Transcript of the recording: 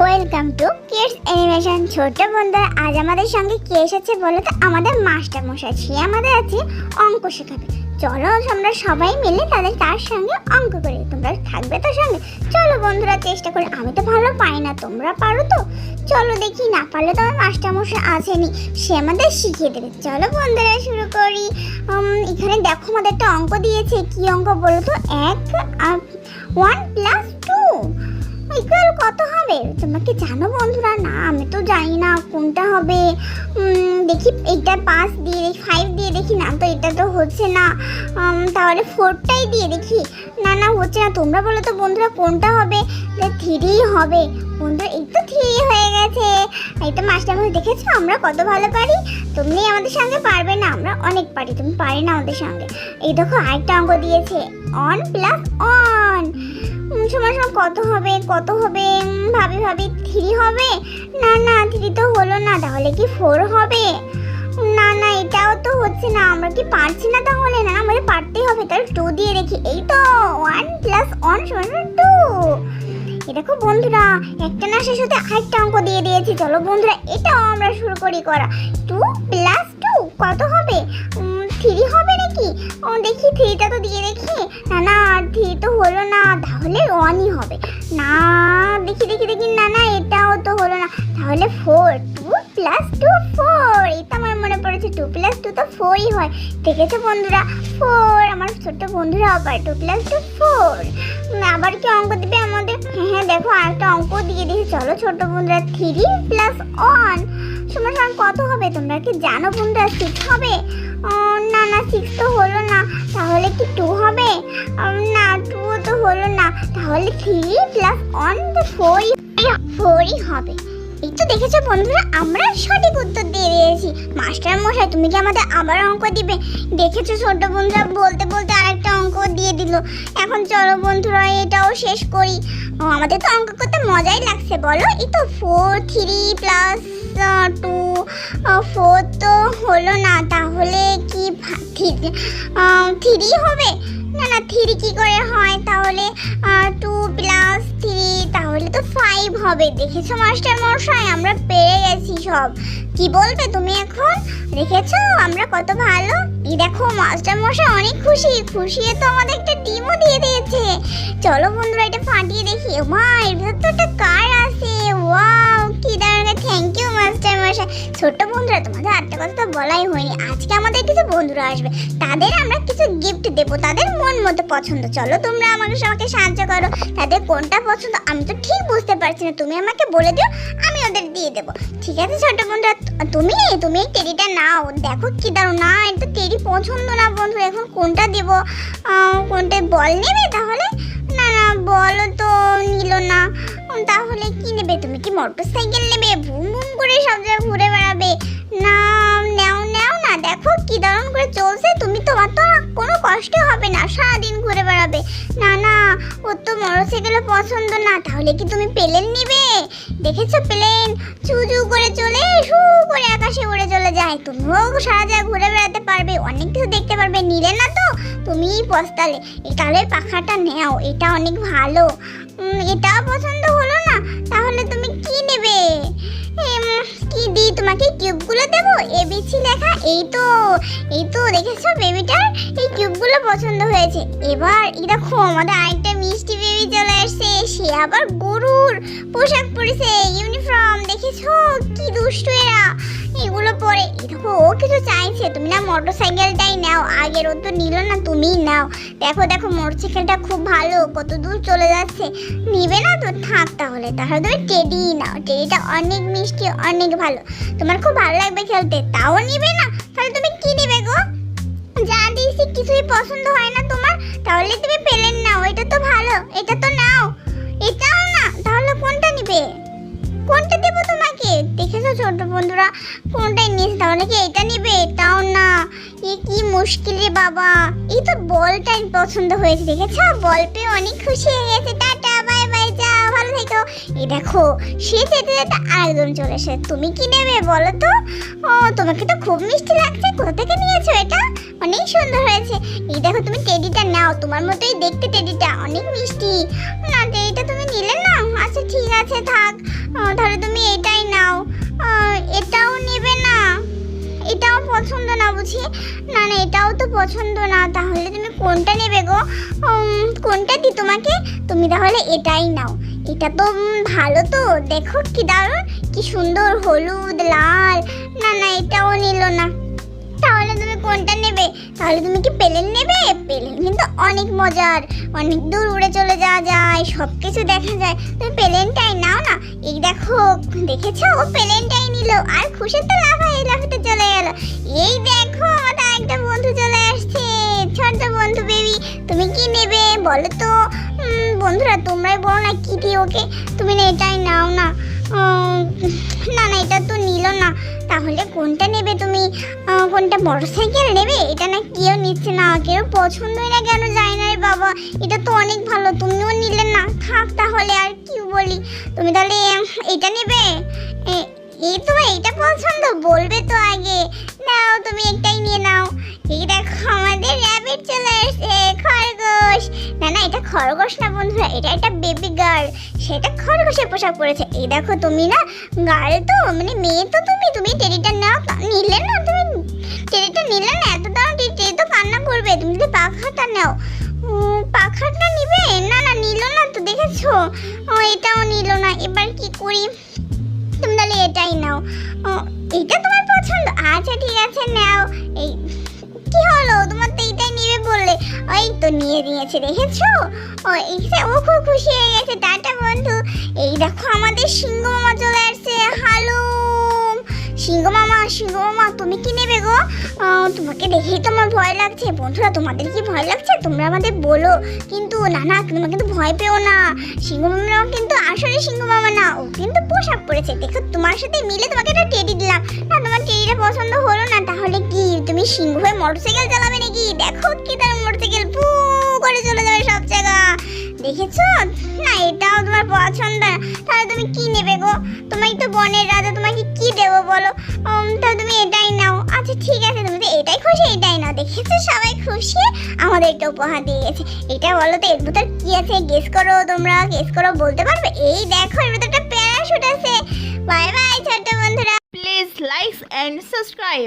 Welcome to kids animation ছোট বন্ধুরা, আজ আমাদের সঙ্গে কে এসেছে বলো তো? আমাদের মাস্টার মশাই সে আমাদের আছে অঙ্ক শেখাবে। চলো আমরা সবাই মিলে তাদের তার সঙ্গে অঙ্ক করি। তোমরা থাকবে তো সঙ্গে। চলো বন্ধুরা, চেষ্টা করি। আমি তো ভালো পাই না, তোমরা পারো তো? চলো দেখি, না পারলে তো আমার মাস্টার মশাই আসেনি। সে আমাদের শিখিয়ে দেবে। চলো বন্ধুরা, শুরু করি। এখানে দেখো আমাদের একটা অঙ্ক দিয়েছে। কি অঙ্ক বলো তো? এক ওয়ান প্লাস কত হবে? তোমরা কি জানো বন্ধুরা? না, আমি তো জানি না কোনটা হবে। দেখি এটা পাঁচ দিয়ে ফাইভ দিয়ে দেখি। না, তো এটা তো হচ্ছে না। তাহলে ফোরটাই দিয়ে দেখি। না না, হচ্ছে না। তোমরা বলো তো বন্ধুরা কোনটা হবে? থ্রি হবে। বন্ধুরা, এই তো থ্রি হয়ে গেছে। এই তো মাস্টার দেখেছ? আমরা কত ভালো পারি? তুমি আমাদের সঙ্গে পারবে না। আমরা অনেক পারি। তুমি পারি না আমাদের সঙ্গে। এই দেখো, আরেকটা অঙ্ক দিয়েছে। অন প্লাস অন কত হবে কত হবে ভাবি ভাবি, থ্রি হবে? না না, থ্রি তো হলো না, তাহলে কি ফোর হবে? না না, এটাও তো হচ্ছে না, আমরা কি পারছি না তাহলে? না আমাদের পারতেই হবে, তাহলে টু দিয়ে দেখি এই তো ওয়ান প্লাস ওয়ান সমান টু খুব বন্ধুরা, একটা না শেষ হতে আরেকটা অঙ্ক দিয়ে দিয়েছি, চলো বন্ধুরা, এটাও আমরা শুরু করি করা। টু প্লাস টু কত হবে? থ্রি হবে নাকি? দেখি, থ্রিটা তো দিয়ে দেখি। না থ্রি তো হলো না, তাহলে ওয়ানই হবে। না, দেখি দেখি দেখি, না না, এটাও তো হলো না। তাহলে four two plus two four এটা আমার মনে পড়েছে টু প্লাস টু তো ফোরই হয়। দেখেছ বন্ধুরা? ফোর আমার ছোট্ট বন্ধুরা আবার টু প্লাস টু ফোর আবার কি অঙ্ক দিবে আমাদের? হ্যাঁ হ্যাঁ দেখো, আরেকটা অঙ্ক দিয়ে দিয়েছে। চলো ছোট্ট বন্ধুরা থ্রি প্লাস ওয়ান সমান সমান কত হবে? তোমরা কি জানো বন্ধুরা? সিক্স হবে? না না সিক্স তো হলো না। তাহলে কি টু হবে? না তাহলে থ্রি প্লাস ওয়ান তো ফোরই ফোরই হবে। এই তো দেখেছ বন্ধুরা, আমরা সঠিক উত্তর দিয়ে দিয়েছি। মাস্টার মশাই, তুমি কি আমাদের আবার অঙ্ক দিবে? দেখেছ ছোট বন্ধুরা, বলতে বলতে আরেকটা অঙ্ক দিয়ে দিল। এখন চলো বন্ধুরা, এটাও শেষ করি। আমাদের তো অঙ্ক করতে মজাই লাগছে, বলো? এই তো four three plus two four তো হলো না, তাহলে কি থ্রি হবে? না না, থ্রি কি করে হয়? তাহলে টু প্লাস থ্রি তাহলে তো ফাইভ হবে। দেখেছ, মাস্টার মশাই? আমরা পেরে গেছি সব। কি বলবে তুমি এখন? দেখেছ? আমরা কত ভালো? এই দেখো, মাস্টার মশাই অনেক খুশি। খুশিয়ে তো আমাদের একটা ডিমও দিয়ে দিয়েছে। চলো বন্ধুরা, এটা ফাটিয়ে দেখি। মা এর ভিতর তো একটা কার আছে? ওয়াও, কি দারুণ। থ্যাংক ইউ মাস্টার মশাই ছোট্ট বন্ধুরা, তোমাদের আরেকটা কথা তো বলাই হয়নি। আজকে আমাদের কিছু বন্ধুরা আসবে। তাদের আমরা কিছু গিফট দেবো, তাদের মন মতো পছন্দ। চলো তোমরা আমাকে সবাইকে সাহায্য করো। তাদের কোনটা পছন্দ, আমি তো ঠিক বুঝতে পারছি না। তুমি আমাকে বলে দিও, আমি ওদের দিয়ে দেবো। ঠিক আছে ছোট বন্ধুরা তুমি তুমি এই টেরিটা নাও। দেখো কি দারুণ। না এটা টেরি পছন্দ না বন্ধু। এখন কোনটা দেব? কোনটা বল নেবে তাহলে? বল তো নিল না। তাহলে কি নেবে? তুমি কি মোটর সাইকেল নেবে? ভুম ভুম করে সব জায়গায় ঘুরে বেড়াবে। না নাও নাও না। দেখো কি দারুণ করে চলছে। তুমি তোমার তো কোনো কষ্ট হবে না। সারাদিন ঘুরে বেড়াবে। না না ওর তো মোটরসাইকেল পছন্দ না। তাহলে কি তুমি প্লেন নিবে? দেখেছ প্লেন? চু চু করে চলে শু করে আকাশে উড়ে চলে যায়। তুমিও সারা জায়গায় ঘুরে বেড়াতে পারবে। অনেক কিছু দেখতে পারবে। নিলে না তো? তুমিই পস্তালে। এই তাহলে পাখাটা নেও। এটা অনেক ভালো। এটাও পছন্দ হলো না? তাহলে তুমি কি নেবে? কি দিই? তোমাকে কিউবগুলো দেবো? এবিসি লেখা? এই তো। এই তো, দেখেছ বেবিটার এই কিউবগুলো পছন্দ হয়েছে। এবার দেখো, আমাদের আরেকটা মিষ্টি বেবি চলে আসছে সে আবার গরুর পোশাক পরেছে। ইউনিফর্ম, দেখেছ? কি দুষ্টু এরা। পরে। দেখো, ও কিছু চাইছে, তুমি না মোটর সাইকেলটাই নাও আগের ও তো নিল না তুমি নাও। দেখো দেখো মোটর সাইকেলটা খুব ভালো, কত দূর চলে যাচ্ছে। নিবে না তো, থাক তাহলে তাহলে তুমি টেডি নাও। টেডিটা অনেক মিষ্টি, অনেক ভালো। তোমার খুব ভালো লাগবে খেলতে, তাও নিবে না? তাহলে তুমি কি নিবে গো? যা দিয়েছি, কিছুই পছন্দ হয় না তোমার, তাহলে তুমি পেলেন নাও এটা তো ভালো, এটা তো নাও। এটাও না, তাহলে কোনটা নিবে? কোনটা ছোট বন্ধুরা কোনটাই নিস তাহলে কি এটা নিবে? এটাও না। এ কি মুশকিল রে বাবা। এই তো বলটাই পছন্দ হয়েছে, দেখেছ? বল পেয়ে অনেক খুশি হয়ে গেছে। টাটা, বাই বাই যাও ভালো থেকো। এই দেখো, সে যেতে যেতে আরেকজন চলে এসে তুমি কি নেবে বলো তো? ও, তোমাকে তো খুব মিষ্টি লাগছে। কোথা থেকে নিয়েছো এটা? অনেক সুন্দর হয়েছে। এই দেখো, তুমি টেডিটা নাও। তোমার মতোই দেখতে টেডিটা অনেক মিষ্টি। না টেডিটা তুমি নিলে না? আচ্ছা ঠিক আছে, থাক। তাহলে তুমি এটাই বুঝি না না, এটাও তো পছন্দ না, তাহলে তুমি কোনটা নেবে গো? কোনটা দি তোমাকে? তুমি তাহলে এটাই নাও। এটা তো ভালো তো, দেখো কি দারুণ, কি সুন্দর, হলুদ, লাল, না না, এটাও নিল না। তাহলে তুমি কোনটা নেবে? তাহলে তুমি কি প্লেন নেবে? প্লেন কিন্তু অনেক মজার, অনেক দূর উড়ে চলে যাওয়া যায় সব কিছু দেখা যায়। তুমি প্লেনটাই নাও না, এই দেখো, দেখেছ? ও প্লেনটাই নিল, আর খুশি তো লাফাই লাফাতে চলে গেল এই দেখো আমাদের একটা বন্ধু চলে আসছে। ছোট্ট বন্ধু বেবি তুমি কি নেবে বলো তো? বন্ধুরা, তোমরাই বলো না কি দিই ওকে তুমি না, এটাই নাও না। না না, এটা তো নিল না। তাহলে কোনটা নেবে তুমি? কোনটা মোটরসাইকেল নেবে? এটা না কেউ নিচ্ছে না, কেউ পছন্দই না কেন যায় না রে বাবা। এটা তো অনেক ভালো, তুমিও নিলে না। থাক তাহলে, আর কি বলি? তুমি তাহলে এটা নেবে? এ- তোমার এইটা পছন্দ? বলবে তো আগে। নাও, তুমি একটাই নিয়ে নাও। এই দেখো, আমাদের র্যাবিট চলে এসেছে। খরগোশ। না না, এটা খরগোশ না বন্ধুরা, এটা একটা বেবি গার্ল সেটা খরগোশের পোশাক পরেছে। এই দেখো, তুমি না গার্ল তো মানে মেয়ে তো তুমি। তুমি টেডিটা নাও নিলে না, তুমি টেডিটা নিলে না, এত দাম টেডি তো কান্না করবে। তুমি যদি পাখাটা নাও পাখাটা নিবে? না না, নিল না তো, দেখেছ? ও, এটাও নিল না। এবার কি করি? তুমি এটাই নাও। এটা তোমার পছন্দ? আচ্ছা ঠিক আছে, নাও। এই, কি হলো? তোমার তো এটাই নিবে বললে। ওই তো নিয়ে নিয়েছে, দেখেছ? ও, এইটা ও খুব খুশি হয়ে গেছে। টাটা, বন্ধু। এই দেখো, আমাদের সিংহ মামা চলে আসছে। হ্যালো সিংহ মামা সিংহ মামা তুমি কি নেবে গো? তোমাকে দেখেই তো আমার ভয় লাগছে। বন্ধুরা, তোমাদের কি ভয় লাগছে? তোমরা আমাদের বলো। কিন্তু না না তোমরা কিন্তু ভয় পেও না। সিংহ মামা কিন্তু আসলে সিংহ মামা না। ও কিন্তু পোশাক পরেছে। দেখো, তোমার সাথে মিলে তোমাকে একটা টেডি দিলাম। না, তোমার টেডিটা পছন্দ হলো না। তাহলে কি, তুমি সিংহ হয়ে মোটরসাইকেল চালাবে নাকি? দেখো কি তার মোটরসাইকেল। পু করে চলে যাবে সব। দেখেছ? না, এটাও তোমার পছন্দ। তাহলে তুমি কি নেবে গো? তোমার তো বনের রাজা, তোমাকে কি দেবো বলো? তাহলে তুমি এটাই নাও। আচ্ছা ঠিক আছে, তুমি তো এটাই খুশি, এটাই নাও। দেখেছ? সবাই খুশি আমাদের একটা উপহার দিয়ে গেছে। এটা বলো তো, এর ভিতর কি আছে? গেস করো তোমরা গেস করো, বলতে পারবে? এই দেখো, এর ভিতর একটা প্যারাশুট আছে। বাই বাই ছোট্ট বন্ধুরা। Please like and subscribe.